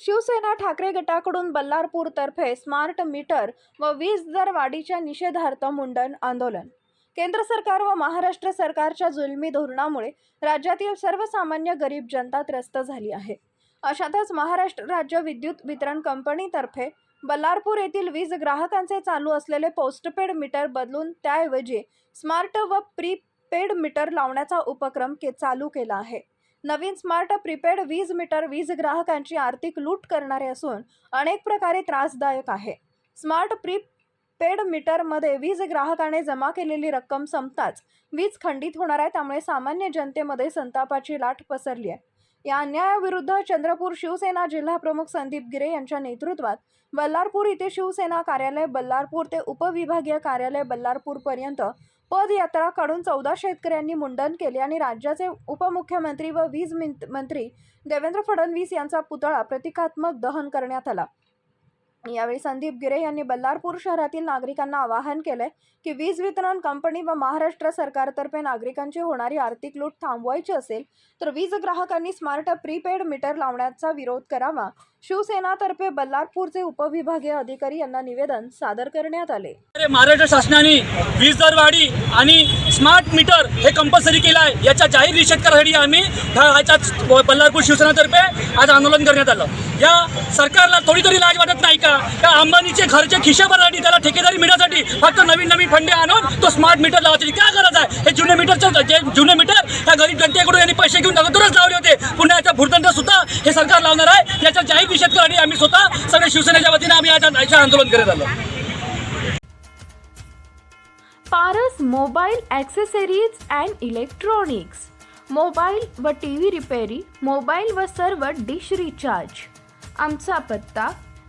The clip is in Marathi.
शिवसेना ठाकरे गटाकडून बल्लारपूरतर्फे स्मार्ट मीटर व वीज दर वाढीच्या निषेधार्थ मुंडन आंदोलन. केंद्र सरकार व महाराष्ट्र सरकारच्या जुलमी धोरणामुळे राज्यातील सर्वसामान्य गरीब जनता त्रस्त झाली आहे. अशातच महाराष्ट्र राज्य विद्युत वितरण कंपनीतर्फे बल्लारपूर येथील वीज ग्राहकांचे चालू असलेले पोस्टपेड मीटर बदलून त्याऐवजी स्मार्ट व प्रीपेड मीटर लावण्याचा उपक्रम के चालू केला आहे. नवीन स्मार्ट प्रीपेड वीज मीटर वीज ग्राहकांची आर्थिक लूट करणारे असून अनेक प्रकारे त्रासदायक आहे. स्मार्ट प्रीपेड मीटरमध्ये वीज ग्राहकाने जमा केलेली रक्कम संपताच वीज खंडित होणार आहे त्यामुळे सामान्य जनतेमध्ये संतापाची लाट पसरली आहे. या अन्यायाविरुद्ध चंद्रपूर शिवसेना जिल्हा प्रमुख संदीप गिरे यांच्या नेतृत्वात बल्लारपूर इथे शिवसेना कार्यालय बल्लारपूर ते उपविभागीय कार्यालय बल्लारपूरपर्यंत पदयात्रा काढून चौदा शेतकऱ्यांनी मुंडन केले आणि राज्याचे उपमुख्यमंत्री व वीज मंत्री देवेंद्र फडणवीस यांचा पुतळा प्रतिकात्मक दहन करण्यात आला. यावेळी संदीप गिरे यांनी बल्लारपूर शहरातील नागरिकांना आवाहन केलंय की वीज वितरण कंपनी व महाराष्ट्र सरकारतर्फे नागरिकांची होणारी आर्थिक लूट थांबवायची असेल तर वीज ग्राहकांनी स्मार्ट प्रीपेड मीटर लावण्याचा विरोध करावा. शिवसेनातर्फे बल्लारपूरचे उपविभागीय अधिकारी यांना निवेदन सादर करण्यात आले. अरे महाराष्ट्र शासनाने वीज दरवाढी आणि स्मार्ट मीटर हे कंपल्सरी केलं आहे. याच्या जाहीर निषेध करण्यासाठी आम्ही बल्लारपूर शिवसेनातर्फे आज आंदोलन करण्यात आलं. या सरकारला थोडी तरी लाज वाटत नाही का? का अंबानीचे घरच्या खिशे त्याला ठेकेदारी मिळण्यासाठी फक्त नवीन नवीन फंडे आणून तो स्मार्ट मीटर लावायची. काय गरज आहे? हे जुने मीटरचं जे जुने मीटर त्या गरीब जनतेकडून यांनी पैसे घेऊन अगोदरच लावले होते. पुन्हा याच्या भूर्दंड सुद्धा हे सरकार लावणार आहे. याचा जाहीर निषेध आणि आम्ही स्वतः सगळ्या शिवसेनेच्या वतीने आम्ही आज आज आंदोलन करत आलो. Paras mobile accessories and electronics mobile व टी व्ही रिपेरी मोबाईल व सर्व डिश रिचार्ज आमचा पत्ता